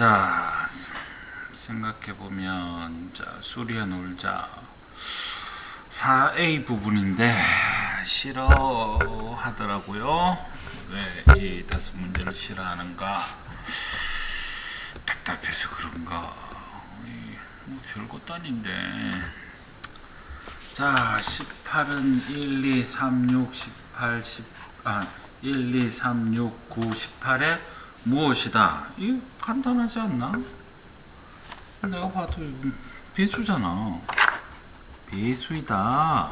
자, 생각해보면, 자, 수리해 놀자. 4A 부분인데, 싫어하더라고요. 왜 이 다섯 문제를 싫어하는가? 답답해서 그런가? 이, 뭐 별것도 아닌데. 자, 18은 1, 2, 3, 6, 18, 10, 아, 1, 2, 3, 6, 9, 18에 무엇이다? 이거 간단하지 않나? 내가 봐도 배수잖아. 배수이다.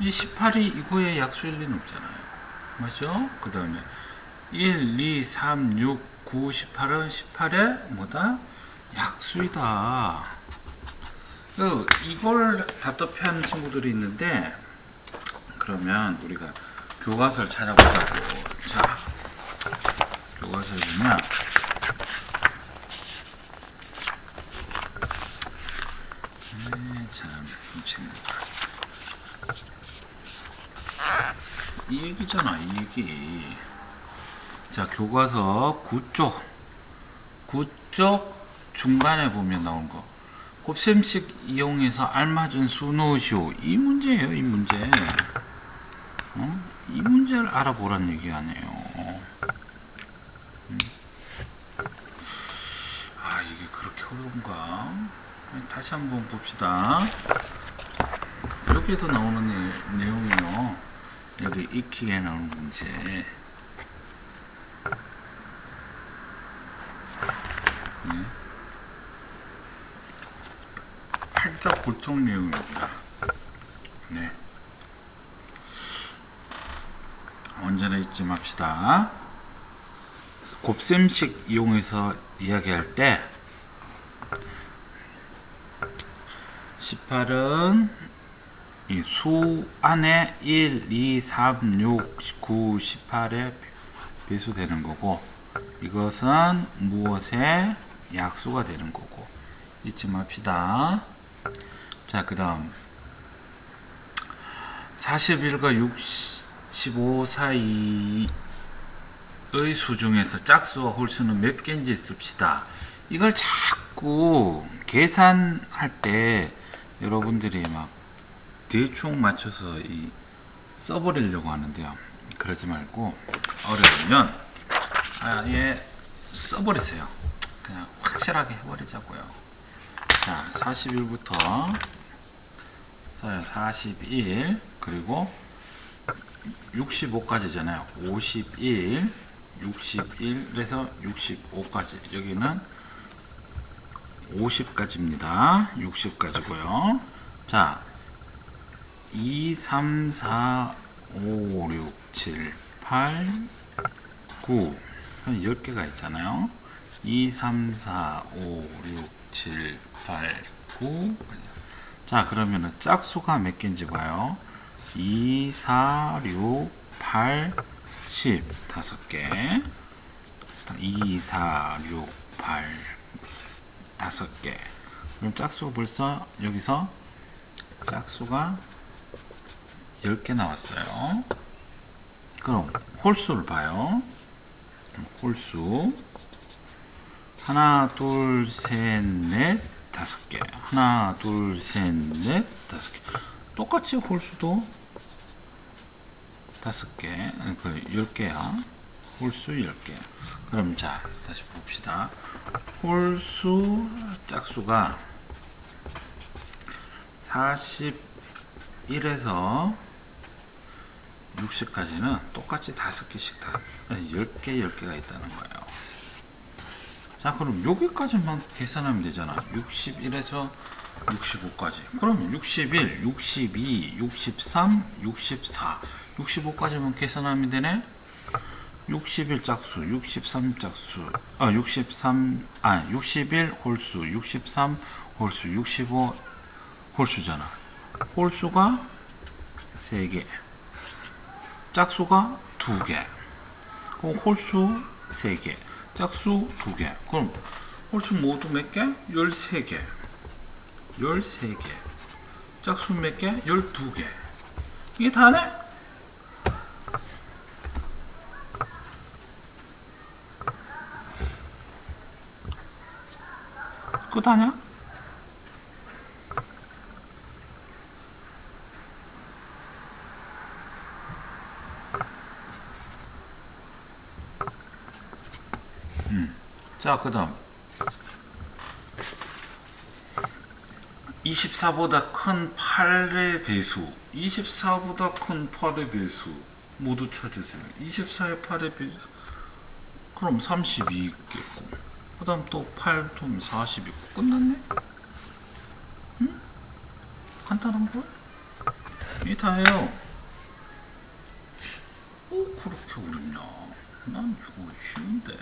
이 18이 이거의 약수일 리는 없잖아요. 맞죠? 그 다음에 1, 2, 3, 6, 9, 18은 18에 뭐다? 약수이다. 그 이걸 답답해하는 친구들이 있는데 그러면 우리가 교과서를 찾아보자고. 자, 교과서에 보면 네, 참, 이 얘기잖아, 이 얘기. 자, 교과서 9쪽 9쪽 중간에 보면 나온 거. 곱셈식 이용해서 알맞은 수 넣으시오. 이 문제예요, 이 문제. 어? 이 문제를 알아보란 얘기 아니에요. 음. 아, 이게 그렇게 어려운가? 다시 한번 봅시다. 여기에도 나오는 내, 내용이요. 여기 익히게 나오는 문제. 네. 팔적 보통 내용입니다. 네. 언제나 잊지 맙시다. 곱셈식 이용해서 이야기할 때 18은 이수 안에 1, 2, 3, 6, 9, 18에 배수되는 거고 이것은 무엇의 약수가 되는 거고 잊지 맙시다. 자, 그 다음 41과 65 사이의 수 중에서 짝수와 홀수는 몇 개인지 씁시다. 이걸 자꾸 계산할 때 여러분들이 막 대충 맞춰서 이 써버리려고 하는데요. 그러지 말고 어려우면 아예 써버리세요. 그냥 확실하게 해버리자고요. 자, 41부터 써요. 41 그리고 65까지잖아요. 51, 61에서 65까지 여기는 50까지입니다. 60까지고요. 자, 2, 3, 4, 5, 6, 7, 8, 9. 10개가 있잖아요. 2, 3, 4, 5, 6, 7, 8, 9. 자, 그러면은 짝수가 몇 개인지 봐요. 2, 4, 6, 8, 10. 다섯 개. 2, 4, 6, 8, 다섯 개. 그럼 짝수 벌써 여기서 짝수가 10개 나왔어요. 그럼 홀수를 봐요. 홀수 하나, 둘, 셋, 넷, 다섯 개. 하나, 둘, 셋, 넷, 다섯 개. 똑같이 홀수도 다섯 개, 그열 개야. 홀수 열 개. 그럼 자, 다시 봅시다. 홀수 짝수가 41에서 60까지는 똑같이 다섯 개씩 다 10개, 10개가 있다는 거예요. 자, 그럼 여기까지만 계산하면 되잖아. 61에서 65까지. 그럼 61, 62, 63, 64, 65까지만 계산하면 되네. 61 짝수, 63 짝수, 아, 63, 아, 61 홀수, 63 홀수, 65 홀수잖아. 홀수가 3개, 짝수가 2개, 그럼 홀수 3개, 짝수 2개. 그럼 홀수 모두 몇 개? 13개. 13개. 짝수 몇 개? 12개. 이게 다네? 끝 아냐? 음. 자, 그 다음. 24보다 큰 8의 배수. 24보다 큰 8의 배수. 모두 찾으세요. 24의 8의 배수. 그럼 32 있겠고. 그 다음 또 8, 또40 있고. 끝났네? 응? 간단한 거? 이게 다예요. 오, 그렇게 어렵냐? 난 이거 쉬운데.